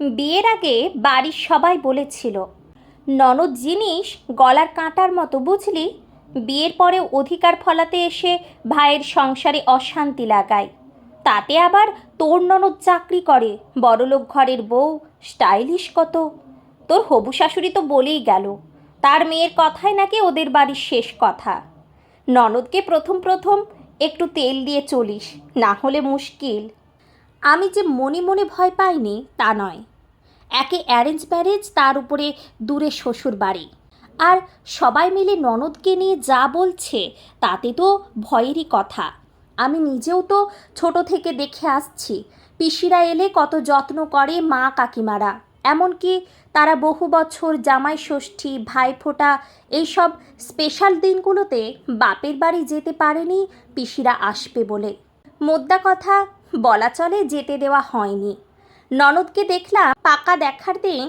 বিয়ের আগে বাড়ির সবাই বলেছিল, ননদ জিনিস গলার কাঁটার মতো, বুঝলি? বিয়ের পরে অধিকার ফলাতে এসে ভাইয়ের সংসারে অশান্তি লাগায়। তাতে আবার তোর ননদ চাকরি করে, বড়লোক ঘরের বউ, স্টাইলিশ কত? তোর হবু শাশুড়ি তো বলেই গেল, তার মেয়ের কথাই নাকি ওদের বাড়ির শেষ কথা। ননদকে প্রথম প্রথম একটু তেল দিয়ে চলিস, না হলে মুশকিল। আমি যে মনে মনে ভয় পাইনি, তা নয়। একে অ্যারেঞ্জ ম্যারেজ তার উপরে দূরে শ্বশুর বাড়ি। আর সবাই মিলে ননদকে নিয়ে যা বলছে, তাতে তো ভয়েরই কথা। আমি নিজেও তো ছোট থেকে দেখে আসছি। পিসিরা এলে কত যত্ন করে মা কাকিমারা। এমনকি তারা বহু বছর জামাই ষষ্ঠী, ভাইফোঁটা, এইসব স্পেশাল দিনগুলোতে বাপের বাড়ি যেতে পারেনি, পিসিরা আসবে বলে। মোদ্দা কথা বলা চলে যেতে দেওয়া হয়নি। ননদকে দেখলাম পাকা দেখার দিন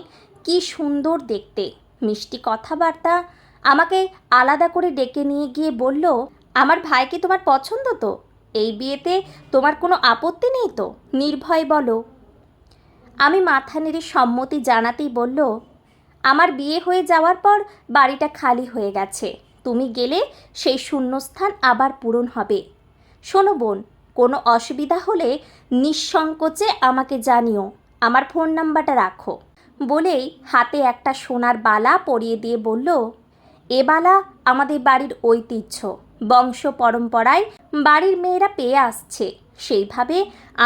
কি সুন্দর দেখতে। মিষ্টি কথাবার্তা আমাকে আলাদা করে ডেকে নিয়ে গিয়ে বলল, আমার ভাইকে তোমার পছন্দ তো? এই বিয়েতে তোমার কোনো আপত্তি নেই তো? নির্ভয় বলো। আমি মাথা নেড়ে সম্মতি জানাতেই বলল, আমার বিয়ে হয়ে যাওয়ার পর বাড়িটা খালি হয়ে গেছে। তুমি গেলে সেই শূন্যস্থান আবার পূরণ হবে। শোনো বোন কোনো অসুবিধা হলে নিঃসংকোচে আমাকে জানিও। আমার ফোন নাম্বারটা রাখো। বলেই হাতে একটা সোনার বালা পরিয়ে দিয়ে বলল, এ বালা আমাদের বাড়ির ঐতিহ্য। বংশ পরম্পরায় বাড়ির মেয়েরা পেয়ে আসছে। সেইভাবে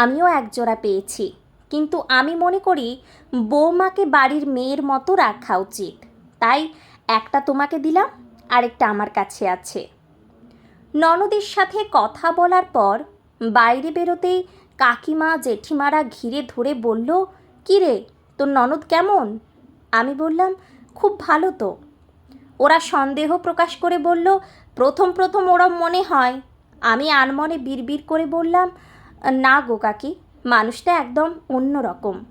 আমিও একজোড়া পেয়েছি। কিন্তু আমি মনে করি বৌমাকে বাড়ির মেয়ের মতো রাখা উচিত। তাই একটা তোমাকে দিলাম, আরেকটা আমার কাছে আছে। ননদের সাথে কথা বলার পর বাইরে বেরোতেই কাকিমা জেঠিমারা ঘিরে ধরে বলল, "কি রে, তোর ননদ কেমন? আমি বললাম, খুব ভালো তো। ওরা সন্দেহ প্রকাশ করে বলল, প্রথম প্রথম ওরা মনে হয়। আমি আনমনে বিড়বিড় করে বললাম, না গো কাকি, মানুষটা একদম অন্য রকম।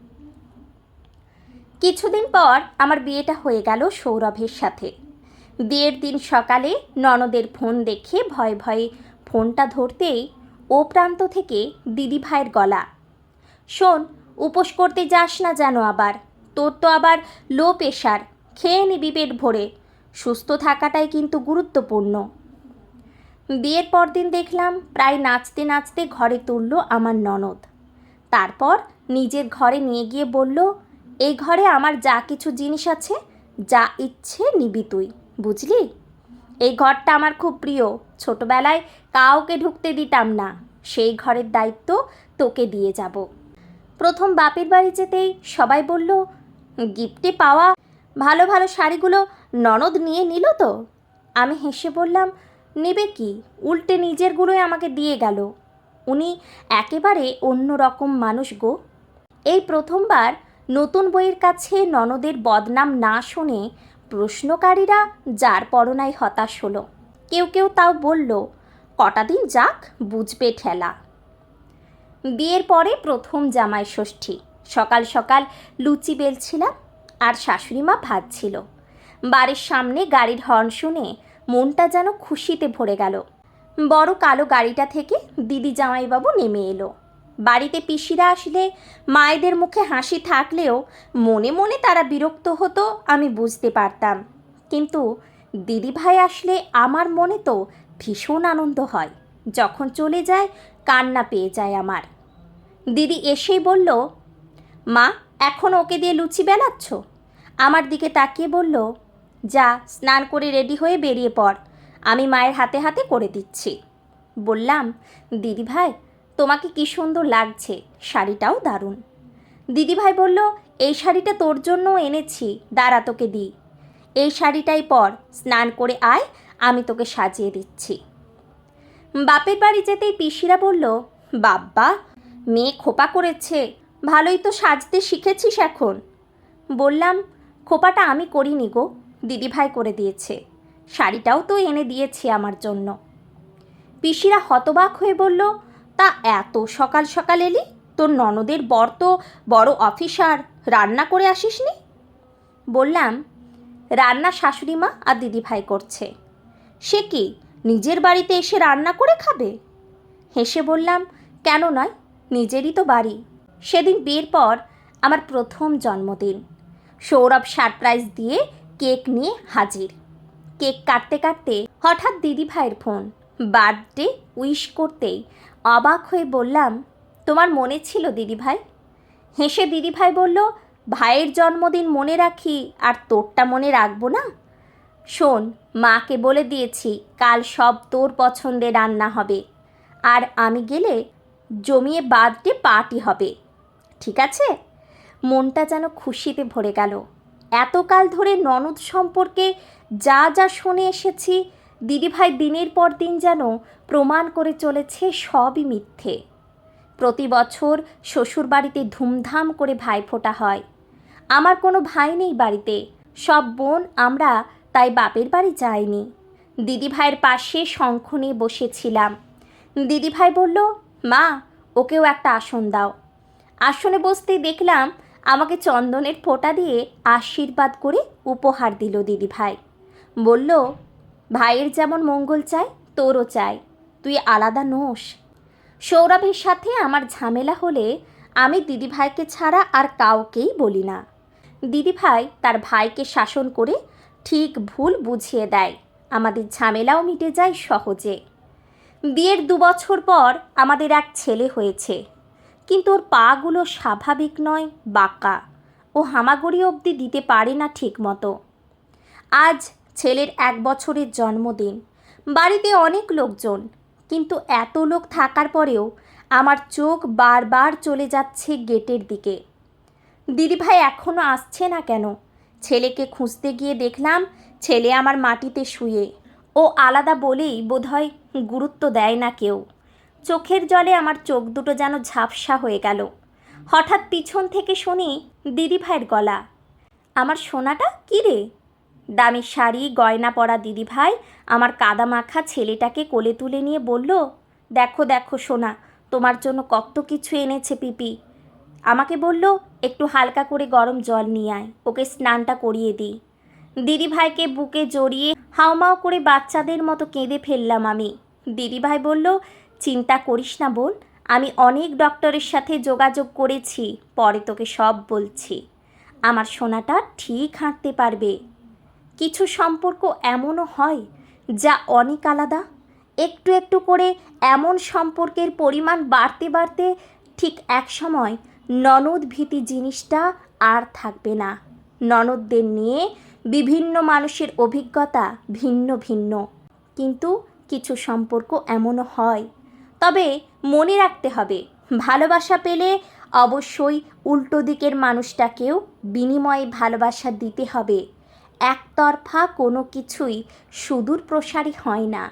কিছুদিন পর আমার বিয়েটা হয়ে গেল সৌরভের সাথে। বিয়ের দিন সকালে ননদের ফোন দেখে ভয়ে ভয়ে ফোনটা ধরতেই ও প্রান্ত থেকে দিদি ভাইয়ের গলা। শোন, উপোস করতে যাস না যেন আবার। তোর তো আবার লো প্রেশার, খেয়ে নিবি পেট ভরে। সুস্থ থাকাটাই কিন্তু গুরুত্বপূর্ণ। বিয়ের পরদিন দেখলাম প্রায় নাচতে নাচতে ঘরে তুলল আমার ননদ। তারপর নিজের ঘরে নিয়ে গিয়ে বলল, এই ঘরে আমার যা কিছু জিনিস আছে, যা ইচ্ছে নিবি তুই, বুঝলি? এই ঘরটা আমার খুব প্রিয়। ছোটবেলায় কাউকে ঢুকতে দিতাম না। সেই ঘরের দায়িত্ব তোকে দিয়ে যাব। প্রথম বাপের বাড়ি যেতেই সবাই বলল, গিফটে পাওয়া ভালো ভালো শাড়িগুলো ননদ নিয়ে নিল তো? আমি হেসে বললাম, নেবে কি? উল্টে নিজেরগুলোই আমাকে দিয়ে গেল। উনি একেবারে অন্য রকম মানুষ গো। এই প্রথমবার নতুন বইয়ের কাছে ননদের বদনাম না শুনে প্রশ্নকারীরা যার পরনায় হতাশ হলো। কেউ কেউ তাও বলল, কটা দিন যাক, বুঝবে ঠেলা। বিয়ের পরে প্রথম জামাই ষষ্ঠী। সকাল সকাল লুচি বেলছিলাম আর শাশুড়ি মা ভাজছিল বাড়ির সামনে গাড়ির হর্ন শুনে মনটা যেন খুশিতে ভরে গেল। বড় কালো গাড়িটা থেকে দিদি জামাইবাবু নেমে এলো। বাড়িতে পিসিরা আসলে মায়েদের মুখে হাসি থাকলেও মনে মনে তারা বিরক্ত হতো, আমি বুঝতে পারতাম। কিন্তু দিদিভাই আসলে আমার মনে তো ভীষণ আনন্দ হয়। যখন চলে যায়, কান্না পেয়ে যায় আমার। দিদি এসেই বলল, মা, এখন ওকে দিয়ে লুচি বেলাচ্ছ? আমার দিকে তাকিয়ে বলল, যা, স্নান করে রেডি হয়ে বেরিয়ে পড়। আমি মায়ের হাতে হাতে করে দিচ্ছি। বললাম দিদি ভাই তোমাকে কি সুন্দর লাগছে? শাড়িটাও দারুণ। দিদিভাই বলল, এই শাড়িটা তোর জন্য এনেছি, দাঁড়া তোকে দিই। এই শাড়িটাই পর, স্নান করে আয়, আমি তোকে সাজিয়ে দিচ্ছি। বাপের বাড়ি যেতেই পিসিরা বলল, বাব্বা, মেয়ে খোপা করেছে, ভালোই তো সাজতে শিখেছিস এখন। বললাম, খোপাটা আমি করিনি গো, দিদিভাই করে দিয়েছে। শাড়িটাও তো এনে দিয়েছে আমার জন্য। পিসিরা হতবাক হয়ে বলল তা এত সকাল সকাল এলি? তোর ননদের বর তো বড় অফিসার, রান্না করে আসিসনি? বললাম, রান্না শাশুড়ি মা আর দিদিভাই করছে। সে কি নিজের বাড়িতে এসে রান্না করে খাবে? হেসে বললাম, কেন নয়, নিজেরই তো বাড়ি। সেদিন বিয়ের পর আমার প্রথম জন্মদিন। সৌরভ সারপ্রাইজ দিয়ে কেক নিয়ে হাজির। কেক কাটতে কাটতে হঠাৎ দিদি ভাইয়ের ফোন, বার্থডে উইশ করতেই অবাক হয়ে বললাম, তোমার মনে ছিল দিদি ভাই হেসে দিদি ভাই বলল, ভাইয়ের জন্মদিন মনে রাখি আর তোরটা মনে রাখব না? শোন, মাকে বলে দিয়েছি কাল সব তোর পছন্দে রান্না হবে। আর আমি গেলে জমিয়ে বার্থডে পার্টি হবে। ঠিক আছে? মনটা যেন খুশিতে ভরে গেল। এতকাল ধরে ননদ সম্পর্কে যা যা শুনে এসেছি দিদিভাই দিনের পর দিন যেন প্রমাণ করে চলেছে সবই মিথ্যে। প্রতি বছর শ্বশুর বাড়িতে ধুমধাম করে ভাইফোঁটা হয়। আমার কোনো ভাই নেই বাড়িতে। সব বোন, আমরা তাই বাপের বাড়ি যাইনি। দিদিভাইয়ের পাশে শঙ্খ নিয়ে বসেছিলাম। দিদিভাই বলল, মা, ওকেও একটা আসন দাও। আসনে বসতে দেখলাম আমাকে চন্দনের ফোঁটা দিয়ে আশীর্বাদ করে উপহার দিল দিদিভাই। বলল ভাইয়ের যেমন মঙ্গল চাই তোরও চাই তুই আলাদা নোস। সৌরভের সাথে আমার ঝামেলা হলে আমি দিদিভাইকে ছাড়া আর কাউকেই বলি না। দিদিভাই তার ভাইকে শাসন করে ঠিক ভুল বুঝিয়ে দেয়। আমাদের ঝামেলাও মিটে যায় সহজে। বিয়ের দু বছর পর আমাদের এক ছেলে হয়েছে। কিন্তু ওর পাগুলো স্বাভাবিক নয়, বাঁকা। ও হামাগুড়ি অবধি দিতে পারে না ঠিক মতো আজ ছেলের এক বছরের জন্মদিন। বাড়িতে অনেক লোকজন, কিন্তু এত লোক থাকার পরেও আমার চোখ বারবার চলে যাচ্ছে গেটের দিকে। দিদিভাই এখনও আসছে না কেন? ছেলেকে খুঁজতে গিয়ে দেখলাম ছেলে আমার মাটিতে শুয়ে। ও আলাদা বলেই বোধহয় গুরুত্ব দেয় না কেউ। চোখের জলে আমার চোখ দুটো যেন ঝাপসা হয়ে গেল। হঠাৎ পিছন থেকে শুনি দিদিভাইয়ের গলা। আমার সোনাটা কী রে? দামি শাড়ি, গয়না পরা দিদিভাই, আমার কাদা মাখা ছেলেটাকে কোলে তুলে নিয়ে বলল, দেখো দেখো সোনা, তোমার জন্য কত কিছু এনেছে পিপি। আমাকে বলল, একটু হালকা করে গরম জল নিয়ে আয়, ওকে স্নানটা করিয়ে দিই। দিদিভাইকে বুকে জড়িয়ে হাওমাও করে বাচ্চাদের মতো কেঁদে ফেললাম আমি। দিদিভাই বলল, চিন্তা করিস না বোন, আমি অনেক ডক্টরের সাথে যোগাযোগ করেছি, পরে তোকে সব বলছি। আমার সোনাটা ঠিক হাঁটতে পারবে। কিছু সম্পর্ক এমনও হয় যা অনেক আলাদা। একটু একটু করে এমন সম্পর্কের পরিমাণ বাড়তে বাড়তে ঠিক এক সময় ননদ ভীতি জিনিসটা আর থাকবে না। ননদদের নিয়ে বিভিন্ন মানুষের অভিজ্ঞতা ভিন্ন ভিন্ন। কিন্তু কিছু সম্পর্ক এমনও হয়। তবে মনে রাখতে হবে, ভালোবাসা পেলে অবশ্যই উল্টো দিকের মানুষটাকেও বিনিময়ে ভালোবাসা দিতে হবে। একতরফা কোনো কিছুই সুদূর প্রসারী হয় না।